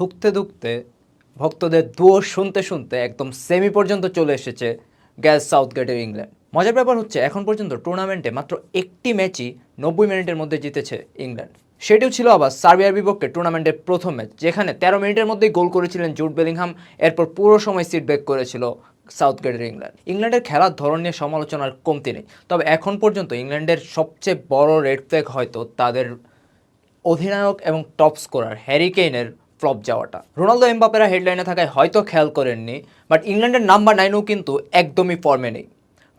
ধুকতে ধুকতে ভক্তদের দুয়ো শুনতে শুনতে একদম সেমি পর্যন্ত চলে এসেছে গ্যাস সাউথ সাউথগেটের ইংল্যান্ড। মজার ব্যাপার হচ্ছে, এখন পর্যন্ত টুর্নামেন্টে মাত্র একটি ম্যাচই নব্বই মিনিটের মধ্যে জিতেছে ইংল্যান্ড। সেটিও ছিল আবার সার্বিয়ার বিপক্ষে টুর্নামেন্টের প্রথম ম্যাচ যেখানে তেরো মিনিটের মধ্যেই গোল করেছিলেন জুট বেলিংহাম, এরপর পুরো সময় সিট ব্যাক করেছিল সাউথগেটের ইংল্যান্ড। ইংল্যান্ডের খেলার ধরন নিয়ে সমালোচনার কমতি নেই। তবে এখন পর্যন্ত ইংল্যান্ডের সবচেয়ে বড় রেড ফ্ল্যাগ হয়তো তাদের অধিনায়ক এবং টপ স্কোরার হ্যারি কেইনের ফ্লপ যাওয়াটা। রোনালদো এমবাপেরা হেডলাইনে থাকায় হয়তো খেয়াল করেননি, বাট ইংল্যান্ডের নাম্বার নাইনও কিন্তু একদমই ফর্মে নেই।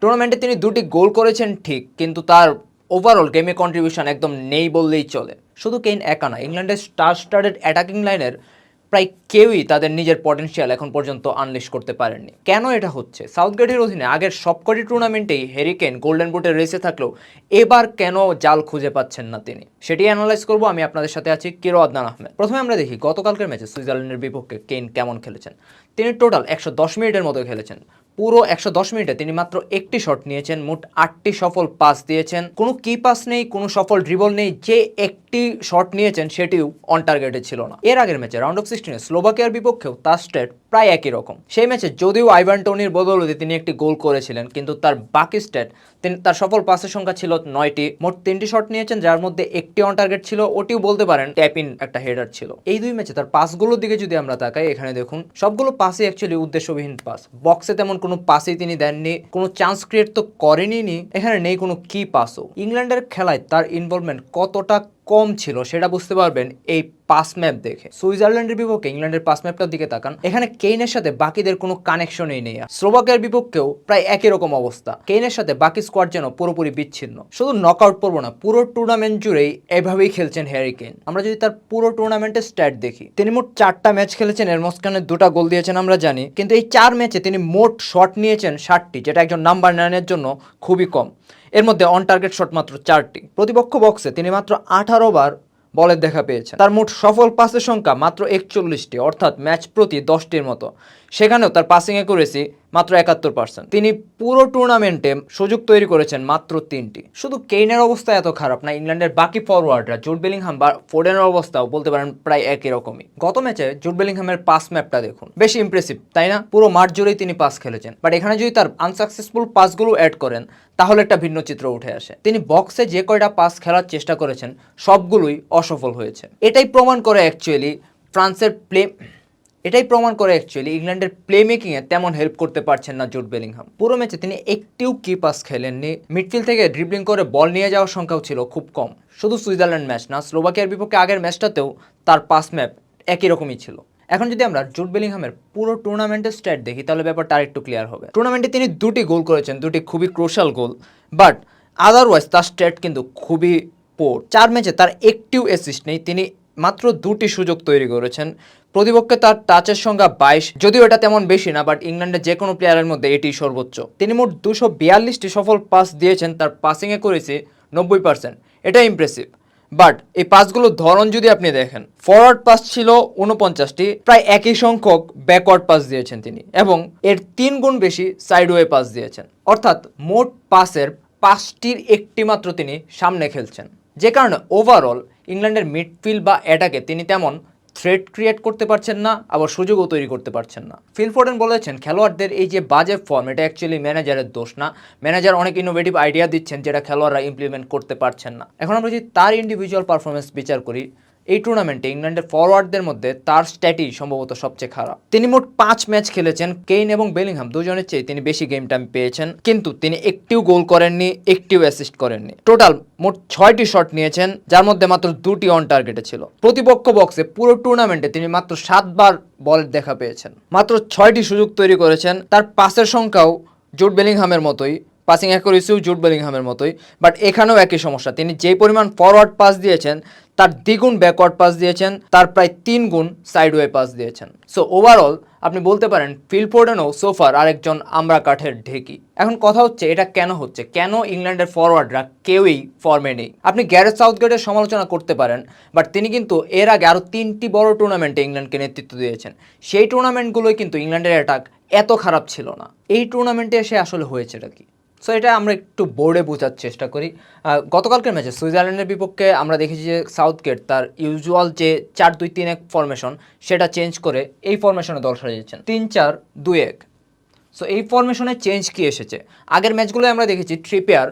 টুর্নামেন্টে তিনি দুটি গোল করেছেন, ঠিক, কিন্তু তার ওভারঅল গেমে কন্ট্রিবিউশন একদম নেই বললেই চলে। শুধু কেইন একা না, ইংল্যান্ডের স্টার স্টার্টেড অ্যাটাকিং লাইনের প্রায় কেউই তাদের নিজের পটেনশিয়াল এখন পর্যন্ত আনলিশ করতে পারেননি। কেন এটা হচ্ছে? সাউথগেটের অধীনে আগের সবকটি টুর্নামেন্টেই হেরিকেন গোল্ডেন বুটের রেসে থাকলেও এবার কেন জাল খুঁজে পাচ্ছেন না তিনি? সেটি অ্যানালাইজ করব, আমি আপনাদের সাথে আছি কিরো আদনান আহমেদ। প্রথমে আমরা দেখি গতকালকের ম্যাচে সুইজারল্যান্ডের বিপক্ষে কেন কেমন খেলেছেন? তিনি টোটাল একশো দশ মিনিটের মতো খেলেছেন। পুরো একশো দশ মিনিটে তিনি মাত্র একটি শট নিয়েছেন, মোট আটটি সফল পাস দিয়েছেন। কোনো কি পাস নেই, কোনো সফল ড্রিবল নেই, যে একটি শট নিয়েছেন সেটিও অন টার্গেটে ছিল না। এর আগের ম্যাচে রাউন্ড অফ সিক্সটিনে স্লোভাকিয়ার বিপক্ষেও তার স্টেট প্রায় একই রকম। সেই ম্যাচে যদিও আইভান টোনির বদৌলতে তিনি একটি গোল করেছিলেন, কিন্তু তার বাকি স্টেট তিনি, তার সফল পাসের সংখ্যা ছিল নয়টি। মোট তিনটি শট নিয়েছেন, যার মধ্যে একটি অন টার্গেট ছিল, ওটিও বলতে পারেন ট্যাপ ইন একটা হেডার ছিল। এই দুই ম্যাচে তার পাসগুলোর দিকে যদি আমরা তাকাই, এখানে দেখুন, সবগুলো পাসই অ্যাকচুয়ালি উদ্দেশ্যবিহীন পাস বক্সে তেমন কোনো পাসই তিনি দেননি, কোনো চান্স ক্রিয়েট তো করেনি এখানে নেই কোনো কি পাসও ইংল্যান্ডের খেলায় তার ইনভলভমেন্ট কতটা কম ছিল, সেটা বুঝতে পারবেন এই পাস ম্যাপ দেখে। সুইজারল্যান্ডের বিপক্ষে ইংল্যান্ডের পাস ম্যাপটার দিকে তাকান, এখানে কেইনের সাথে বাকিদের কোনো কানেকশনই নেই স্লোভাকের বিপক্ষেও প্রায় একই রকম অবস্থা, কেইনের সাথে বাকি স্কোয়াড যেন পুরোপুরি বিচ্ছিন্ন। শুধু নকআউট পর্ব না, পুরো টুর্নামেন্ট জুড়েই এভাবেই খেলছেন হ্যারি কেন আমরা যদি তার পুরো টুর্নামেন্টের স্ট্যাট দেখি, তিনি মোট চারটা ম্যাচ খেলেছেন, এর মাঝখানে দুটা গোল দিয়েছেন আমরা জানি, কিন্তু এই চার ম্যাচে তিনি মোট শট নিয়েছেন ষাটটি, যেটা একজন নাম্বার নাইনের জন্য খুবই কম। এর মধ্যে অন টার্গেট শট মাত্র চারটি। প্রতিপক্ষ বক্সে তিনি মাত্র আঠারো বার বলের দেখা পেয়েছেন। তার মোট সফল পাসের সংখ্যা মাত্র একচল্লিশটি, অর্থাৎ ম্যাচ প্রতি দশটির মতো। সেখানেও তার পাসিং অ্যাকুরেসি মাত্র একাত্তর পার্সেন্ট তিনি পুরো টুর্নামেন্টে সুযোগ তৈরি করেছেন মাত্র তিনটি। শুধু কেইনের অবস্থা এত খারাপ না, ইংল্যান্ডের বাকি ফরওয়ার্ডরা জুট বেলিংহাম বা ফোর্ডেনের অবস্থাও বলতে পারেন প্রায় একই রকমই। গত ম্যাচে জুট বেলিংহামের পাস ম্যাপটা দেখুন। বেশি ইমপ্রেসিভ তাই না? পুরো মাঠ জুড়েই তিনি পাস খেলেছেন। বাট এখানে যদি তার আনসাকসেসফুল পাসগুলো অ্যাড করেন, তাহলে একটা ভিন্ন চিত্র উঠে আসে। তিনি বক্সে যে কয়টা পাস খেলার চেষ্টা করেছেন, সবগুলোই অসফল হয়েছে। এটাই প্রমাণ করে অ্যাকচুয়ালি ফ্রান্সের প্লে এটাই প্রমাণ করে অ্যাকচুয়ালি ইংল্যান্ডের প্লে মেকিংয়ে তেমন হেল্প করতে পারছেন না জুট বেলিংহাম। পুরো ম্যাচে তিনি একটিও কি পাস খেলেননি। মিডফিল্ড থেকে ড্রিবলিং করে বল নিয়ে যাওয়ার সংখ্যাও ছিল খুব কম। শুধু সুইজারল্যান্ড ম্যাচ না, স্লোভাকিয়ার বিপক্ষে আগের ম্যাচটাতেও তার পাস ম্যাপ একই রকমই ছিল। এখন যদি আমরা জুট বেলিংহামের পুরো টুর্নামেন্টের স্ট্যাট দেখি, তাহলে ব্যাপারটা আরেকটু ক্লিয়ার হবে। টুর্নামেন্টে তিনি দুটি গোল করেছেন, দুটি খুবই ক্রোশাল গোল বাট আদারওয়াইজ তার স্ট্যাট কিন্তু খুবই পোর চার ম্যাচে তার একটিও অ্যাসিস্ট নেই, তিনি মাত্র দুটি সুযোগ তৈরি করেছেন। প্রতিপক্ষে তার টাচের সংখ্যা বাইশ। যদিও এটা তেমন বেশি না বাট ইংল্যান্ডের যে কোনো প্লেয়ারের মধ্যে এটি সর্বোচ্চ। তিনি মোট দুশো বিয়াল্লিশটি সফল পাস দিয়েছেন, তার পাসিংয়ে করেছে নব্বই পার্সেন্ট এটা ইমপ্রেসিভ বাট এই পাসগুলোর ধরন যদি আপনি দেখেন ফরওয়ার্ড পাস ছিল উনপঞ্চাশটি প্রায় একই সংখ্যক ব্যাকওয়ার্ড পাস দিয়েছেন তিনি, এবং এর তিন গুণ বেশি সাইডওয়ে পাস দিয়েছেন। অর্থাৎ মোট পাসের পাঁচটির একটি মাত্র তিনি সামনে খেলছেন। যে কারণে ওভারঅল ইংল্যান্ডের মিডফিল্ড বা অ্যাটাকে তিনি তেমন থ্রেট ক্রিয়েট করতে পারছেন না, আবার সুযোগও তৈরি করতে পারছেন না। ফিলফোর্ডেন বলেছেন, খেলোয়াড়দের এই যে বাজে ফর্ম এটা অ্যাকচুয়ালি ম্যানেজারের দোষ না। ম্যানেজার অনেক ইনোভেটিভ আইডিয়া দিচ্ছেন যেটা খেলোয়াড়রা ইমপ্লিমেন্ট করতে পারছেন না। এখন আমরা যদি তার ইন্ডিভিজুয়াল পারফরমেন্স বিচার করি এই টুর্নামেন্টে ইংল্যান্ডের ফরওয়ার্ডদের মধ্যে তার স্ট্যাটই সম্ভবত সবচেয়ে খারাপ। তিনি মোট পাঁচ ম্যাচ খেলেছেন, কেইন এবং বেলিংহাম দুজনের চেয়ে তিনি বেশি গেম টাইম পেয়েছেন, কিন্তু তিনি একটিও গোল করেননি, একটিও অ্যাসিস্ট করেননি। টোটাল মোট ছয়টি শট নিয়েছেন, যার মধ্যে মাত্র দুটি অন টার্গেটে ছিল। প্রতিপক্ষ বক্সে পুরো টুর্নামেন্টে তিনি মাত্র সাতবার বলের দেখা পেয়েছেন। মাত্র ছয়টি সুযোগ তৈরি করেছেন, তার পাসের সংখ্যাও জুট বেলিংহামের মতোই পাসিং অ্যাকুরেসিও জুট বেলিংহামের মতোই বাট এখানেও একই সমস্যা। তিনি যেই পরিমাণ ফরওয়ার্ড পাস দিয়েছেন তার দ্বিগুণ ব্যাকওয়ার্ড পাস দিয়েছেন, তার প্রায় তিন গুণ সাইডওয়ে পাস দিয়েছেন। সো ওভারঅল আপনি বলতে পারেন ফিলফোর্ডেনও সোফার আরেকজন আমরা কাঠের ঢেকি। এখন কথা হচ্ছে, এটা কেন হচ্ছে? কেন ইংল্যান্ডের ফরওয়ার্ডরা কেউই ফর্মে নেই? আপনি গ্যারেজ সাউথগেটের সমালোচনা করতে পারেন বাট তিনি কিন্তু এর আগে আরও তিনটি বড় টুর্নামেন্টে ইংল্যান্ডকে নেতৃত্ব দিয়েছেন। সেই টুর্নামেন্টগুলোই কিন্তু ইংল্যান্ডের অ্যাটাক এত খারাপ ছিল না। এই টুর্নামেন্টে এসে আসলে হয়েছেটা কি? সো এটা আমরা একটু বোর্ডে বোঝার চেষ্টা করি। গতকালকের ম্যাচে সুইজারল্যান্ডের বিপক্ষে আমরা দেখেছি যে সাউথ গেট তার ইউজুয়াল যে চার দুই তিন এক ফরমেশন সেটা চেঞ্জ করে এই ফরমেশনে দল সাজিয়েছেন তিন চার দুই এক। সো এই ফরমেশনে চেঞ্জ কি এসেছে? আগের ম্যাচগুলোয় আমরা দেখেছি ট্রিপেয়ার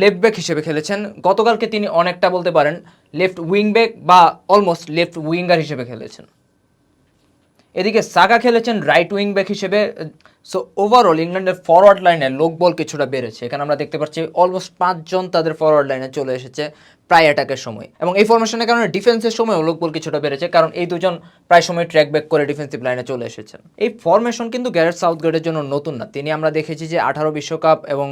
লেফট ব্যাক হিসেবে খেলেছেন। গতকালকে তিনি অনেকটা বলতে পারেন লেফট উইং ব্যাক বা অলমোস্ট লেফট উইঙ্গার হিসেবে খেলেছেন। এদিকে সাকা খেলেছেন রাইট উইং ব্যাক হিসেবে। সো ওভারঅল ইংল্যান্ডের ফরওয়ার্ড লাইনে লোকবল কিছুটা বেড়েছে। এখানে আমরা দেখতে পাচ্ছি অলমোস্ট পাঁচজন তাদের ফরওয়ার্ড লাইনে চলে এসেছে। প্রায় অ্যাটাকের সময়। এবং এই ফরমেশনের কারণে ডিফেন্সের সময় লোক বল কিছুটা বেড়েছে, কারণ এই দুজন প্রায় সময় ট্র্যাক ব্যাক করে ডিফেন্সিভ লাইনে চলে এসেছেন। এই ফরমেশন কিন্তু গ্যারেট সাউথগেটের জন্য নতুন না। তিনি আমরা দেখেছি যে আঠারো বিশ্বকাপ এবং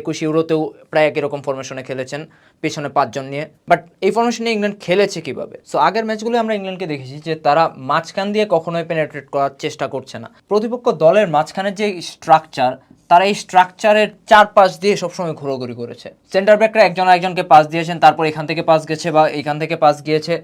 একুশ ইউরোতেও প্রায় একই রকম ফরমেশনে খেলেছেন পেছনে পাঁচজন নিয়ে। বাট এই ফরমেশনে ইংল্যান্ড খেলেছে কীভাবে? সো আগের ম্যাচগুলো আমরা ইংল্যান্ডকে দেখেছি যে তারা মাঝখান দিয়ে কখনোই পেনেট্রেট করার চেষ্টা করছে না। প্রতিপক্ষ দলের মাঝখানের যে স্ট্রাকচার তারা এই স্ট্রাকচারের চার চারপাশ দিয়ে সবসময় ঘোরাঘুরি করেছে। সেন্টার ব্যাকরা একজন একজনকে পাস দিয়েছেন, তারপর এখান থেকে পাস গেছে বা এখান থেকে পাস গিয়েছে।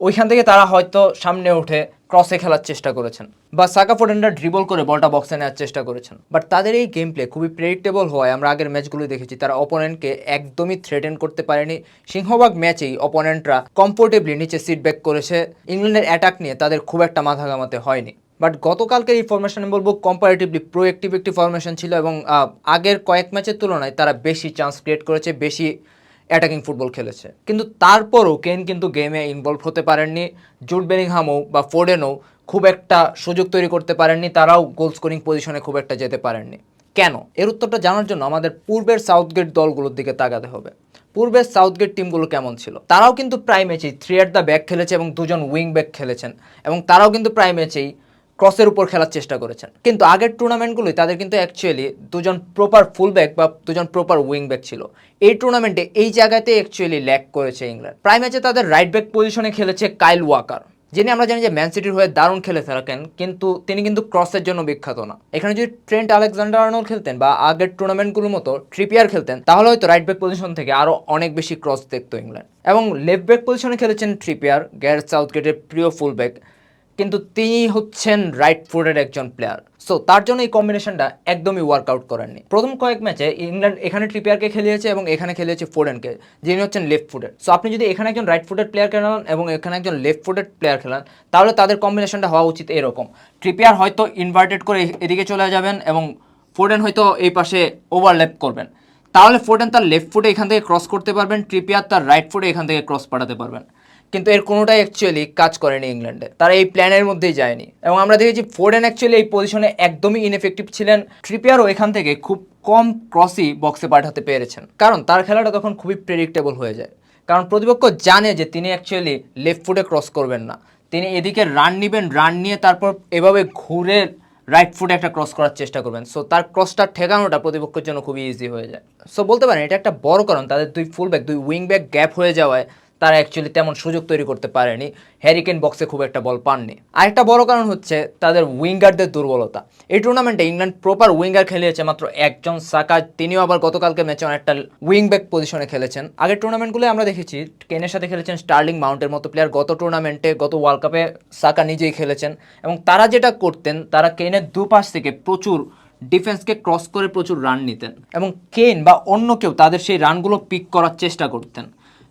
ওইখান থেকে তারা হয়তো সামনে উঠে ক্রসে খেলার চেষ্টা করেছেন বা সাকা ফোডেনরা ড্রিবল করে বলটা বক্সে নেওয়ার চেষ্টা করেছেন। বাট তাদের এই গেম প্লে খুবই প্রেডিক্টেবল হওয়ায় আমরা আগের ম্যাচগুলো দেখেছি, তারা অপোনেন্টকে একদমই থ্রেটেন করতে পারেনি। সিংহভাগ ম্যাচেই অপোনেন্টরা কমফোর্টেবলি নিচে সিট ব্যাক করেছে। ইংল্যান্ডের অ্যাটাক নিয়ে তাদের খুব একটা মাথা ঘামাতে হয়নি। বাট গতকালকের এই ফরমেশন আমি বলব কম্পারেটিভলি প্রোয়েক্টিভ একটি ফরমেশন ছিল এবং আগের কয়েক ম্যাচের তুলনায় তারা বেশি চান্স ক্রিয়েট করেছে, বেশি অ্যাটাকিং ফুটবল খেলেছে। কিন্তু তারপরও কেন কিন্তু গেমে ইনভলভ হতে পারেননি। জুট বেলিংহামও বা ফোর্ডেনও খুব একটা সুযোগ তৈরি করতে পারেননি। তারাও গোল স্কোরিং পজিশনে খুব একটা যেতে পারেননি। কেন? এর উত্তরটা জানার জন্য আমাদের পূর্বের সাউথগেট দলগুলোর দিকে তাকাতে হবে। পূর্বের সাউথগেট টিমগুলো কেমন ছিল? তারাও কিন্তু প্রায় ম্যাচেই থ্রি অ্যাট দ্য ব্যাক খেলেছে এবং দুজন উইং ব্যাক খেলেছেন। এবং তারাও কিন্তু প্রায় ম্যাচেই ক্রসের উপর খেলার চেষ্টা করেছেন। কিন্তু আগের টুর্নামেন্টগুলোই তাদের কিন্তু অ্যাকচুয়ালি দুজন প্রপার ফুল ব্যাক বা দুজন প্রপার উইং ব্যাক ছিল। এই টুর্নামেন্টে এই জায়গাতে অ্যাকচুয়ালি ল্যাক করেছে ইংল্যান্ড। প্রায় ম্যাচে তাদের রাইট ব্যাক পজিশনে খেলেছে কাইল ওয়াকার যিনি আমরা জানি যে ম্যান সিটির হয়ে দারুণ খেলে থাকেন, কিন্তু তিনি কিন্তু ক্রসের জন্য বিখ্যাত না। এখানে যদি ট্রেন্ট আলেকজান্ডার আর্নল্ড খেলতেন বা আগের টুর্নামেন্টগুলোর মতো ট্রিপিয়ার খেলতেন, তাহলে হয়তো রাইট ব্যাক পজিশন থেকে আরও অনেক বেশি ক্রস দেখতো ইংল্যান্ড। এবং লেফট ব্যাক পজিশনে খেলেছেন ট্রিপিয়ার গ্যারেট সাউথগেটের প্রিয় ফুল ব্যাক কিন্তু তিনি হচ্ছেন রাইট ফুটের একজন প্লেয়ার সো তার জন্য এই কম্বিনেশনটা একদমই ওয়ার্কআউট করেননি। প্রথম কয়েক ম্যাচে ইংল্যান্ড এখানে ট্রিপিয়ারকে খেলিয়েছে এবং এখানে খেলিয়েছে ফোর্ডেনকে যিনি হচ্ছেন লেফট ফুটের সো আপনি যদি এখানে একজন রাইট ফুটেড প্লেয়ার খেলান এবং এখানে একজন লেফট ফুটেড প্লেয়ার খেলান, তাহলে তাদের কম্বিনেশনটা হওয়া উচিত এরকম। ট্রিপিয়ার হয়তো ইনভার্টেড করে এদিকে চলে যাবেন এবং ফোর্ডেন হয়তো এই পাশে ওভারল্যাপ করবেন। তাহলে ফোর্ডেন তার লেফট ফুটে এখান থেকে ক্রস করতে পারবেন ট্রিপিয়ার তার রাইট ফুটে এখান থেকে ক্রস পাঠাতে পারবেন। কিন্তু এর কোনোটাই অ্যাকচুয়ালি কাজ করেনি ইংল্যান্ডে। তারা এই প্ল্যানের মধ্যেই যায়নি। এবং আমরা দেখেছি ফোর্ডেন অ্যাকচুয়ালি এই পজিশনে একদমই ইনএফেক্টিভ ছিলেন। ট্রিপিয়ারও এখান থেকে খুব কম ক্রসই বক্সে পাঠাতে পেরেছেন। কারণ তার খেলাটা তখন খুবই প্রেডিক্টেবল হয়ে যায়। কারণ প্রতিপক্ষ জানে যে তিনি অ্যাকচুয়ালি লেফট ফুটে ক্রস করবেন না। তিনি এদিকে রান নেবেন রান নিয়ে তারপর এভাবে ঘুরে রাইট ফুটে একটা ক্রস করার চেষ্টা করবেন। সো তার ক্রসটা ঠেকানোটা প্রতিপক্ষের জন্য খুবই ইজি হয়ে যায়। সো বলতে পারেন এটা একটা বড় কারণ। তাদের দুই ফুল ব্যাক দুই উইং ব্যাক গ্যাপ হয়ে যাওয়ায় তারা অ্যাকচুয়ালি তেমন সুযোগ তৈরি করতে পারেনি। হ্যারিকেন বক্সে খুব একটা বল পাননি। আরেকটা বড় কারণ হচ্ছে তাদের উইঙ্গারদের দুর্বলতা। এই টুর্নামেন্টে ইংল্যান্ড প্রপার উইঙ্গার খেলিয়েছে মাত্র একজন সাকা তিনিও আবার গতকালকে ম্যাচে অনেকটা উইং ব্যাক পজিশনে খেলেছেন। আগের টুর্নামেন্টগুলো আমরা দেখেছি কেনের সাথে খেলেছেন স্টার্লিং মাউন্টের মতো প্লেয়ার গত টুর্নামেন্টে গত ওয়ার্ল্ড কাপে সাকা নিজেই খেলেছেন। এবং তারা যেটা করতেন, তারা কেনের দুপাশ থেকে প্রচুর ডিফেন্সকে ক্রস করে প্রচুর রান নিতেন। এবং কেন বা অন্য কেউ তাদের সেই রানগুলো পিক করার চেষ্টা করতেন।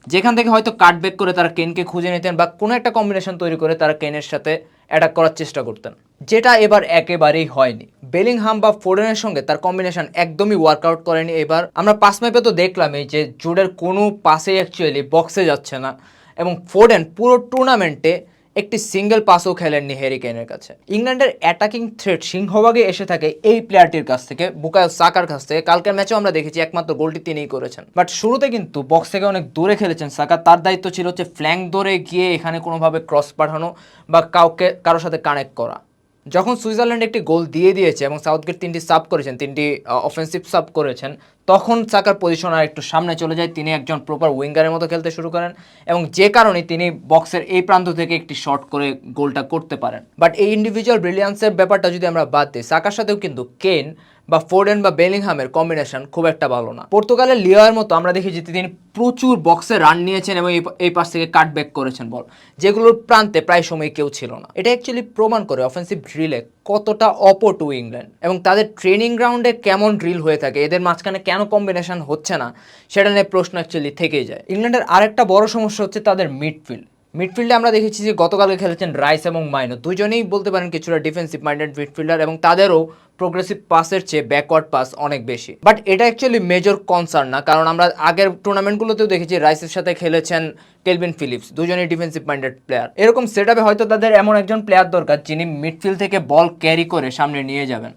যেখান থেকে হয়তো কাটব্যাক করে তারা কেনকে খুঁজে নিতেন বা কোনো একটা কম্বিনেশন তৈরি করে তারা কেনের সাথে অ্যাটাক করার চেষ্টা করতেন। যেটা এবার একেবারেই হয়নি। বেলিংহাম বা ফোরেনের সঙ্গে তার কম্বিনেশন একদমই ওয়ার্কআউট করেনি এবার। আমরা পাস ম্যাপে তো দেখলামই যে জোডের কোনো পাসে অ্যাকচুয়ালি বক্সে যাচ্ছে না। এবং ফোরেন পুরো টুর্নামেন্টে একটি সিঙ্গেল পাসও খেলেননি হ্যারি কেনের কাছে। ইংল্যান্ডের অ্যাটাকিং থ্রেট সিংহভাগে এসে থাকে এই প্লেয়ারটির কাছ থেকে, বুকায় সাকার কাছ থেকে। কালকের ম্যাচেও আমরা দেখেছি একমাত্র গোলটি তিনিই করেছেন। বাট শুরুতে কিন্তু বক্স থেকে অনেক দূরে খেলেছেন সাকার। তার দায়িত্ব ছিল হচ্ছে ফ্ল্যাঙ্ক ধরে গিয়ে এখানে কোনোভাবে ক্রস পাঠানো বা কাউকে, কারোর সাথে কানেক্ট করা। যখন সুইজারল্যান্ড একটি গোল দিয়ে দিয়েছে এবং সাউথগেট তিনটি সাব করেছেন, তিনটি অফেন্সিভ সাব করেছেন, তখন সাকার পজিশন আর একটু সামনে চলে যায়। তিনি একজন প্রপার উইঙ্গারের মতো খেলতে শুরু করেন এবং যে কারণে তিনি বক্সের এই প্রান্ত থেকে একটি শট করে গোলটা করতে পারেন। বাট এই ইন্ডিভিজুয়াল ব্রিলিয়ান্সের ব্যাপারটা যদি আমরা বাদ দিই, সাকার সাথেও কিন্তু কেন বা ফোর্ডেন বা বেলিংহামের কম্বিনেশন খুব একটা ভালো না। পর্তুগালের লিওয়ের মতো আমরা দেখেছি যে তিনি প্রচুর বক্সে রান নিয়েছেন এবং এই- পাশ থেকে কাট ব্যাক করেছেন বল যেগুলোর প্রান্তে প্রায় সময় কেউ ছিল না। এটা অ্যাকচুয়ালি প্রমাণ করে অফেন্সিভ ড্রিলে কতটা অপটু ইংল্যান্ড এবং তাদের ট্রেনিং গ্রাউন্ডে কেমন ড্রিল হয়ে থাকে, এদের মাঝখানে কেন কম্বিনেশন হচ্ছে না, সেটা নিয়ে প্রশ্ন অ্যাকচুয়ালি থেকেই যায়। ইংল্যান্ডের আরেকটা বড় সমস্যা হচ্ছে তাদের মিডফিল্ড মিডফিল্ডে আমরা দেখেছি যে গতকালকে খেলেছেন রাইস এবং মাইনো দুজনেই বলতে পারেন কিছুটা ডিফেন্সিভ মাইন্ডেড মিডফিল্ডার এবং তাদেরও প্রোগ্রেসিভ পাসের চেয়ে ব্যাকওয়ার্ড পাস অনেক বেশি। বাট এটা অ্যাকচুয়ালি মেজর কনসার্ন না, কারণ আমরা আগের টুর্নামেন্টগুলোতেও দেখেছি রাইসের সাথে খেলেছেন কেলভিন ফিলিপস দুজনেই ডিফেন্সিভ মাইন্ডেড প্লেয়ার এরকম সেট হয়তো তাদের এমন একজন প্লেয়ার দরকার যিনি মিডফিল্ড থেকে বল ক্যারি করে সামনে নিয়ে যাবেন।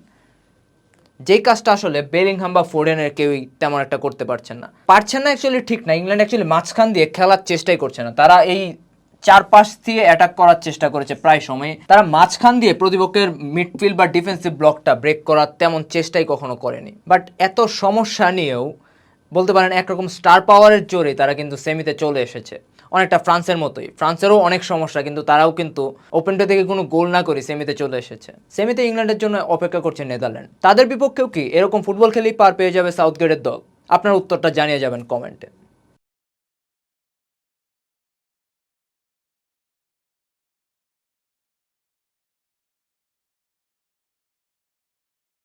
যেই কাজটা আসলে বেলিংহাম বা ফোরেনের কেউই তেমন একটা করতে পারছেন না। পারছেন না অ্যাকচুয়ালি ঠিক না। ইংল্যান্ড অ্যাকচুয়ালি মাঝখান দিয়ে খেলার চেষ্টাই করছে না। তারা এই চারপাশ দিয়ে অ্যাটাক করার চেষ্টা করেছে প্রায় সময়। তারা মাঝখান দিয়ে প্রতিপক্ষের মিডফিল্ড বা ডিফেন্সিভ ব্লকটা ব্রেক করার তেমন চেষ্টাই কখনো করেনি। বাট এত সমস্যা নিয়েও বলতে পারেন একরকম স্টার পাওয়ারের জোরে তারা কিন্তু সেমিতে চলে এসেছে। অনেকটা ফ্রান্সের মতোই। ফ্রান্সেরও অনেক সমস্যা, কিন্তু তারাও কিন্তু ওপেনটা থেকে কোনো গোল না করে সেমিতে চলে এসেছে। সেমিতে ইংল্যান্ডের জন্য অপেক্ষা করছে নেদারল্যান্ড। তাদের বিপক্ষেও কি এরকম ফুটবল খেলেই পার পেয়ে যাবে সাউথ গেটের দল? আপনার উত্তরটা জানিয়ে যাবেন কমেন্টে।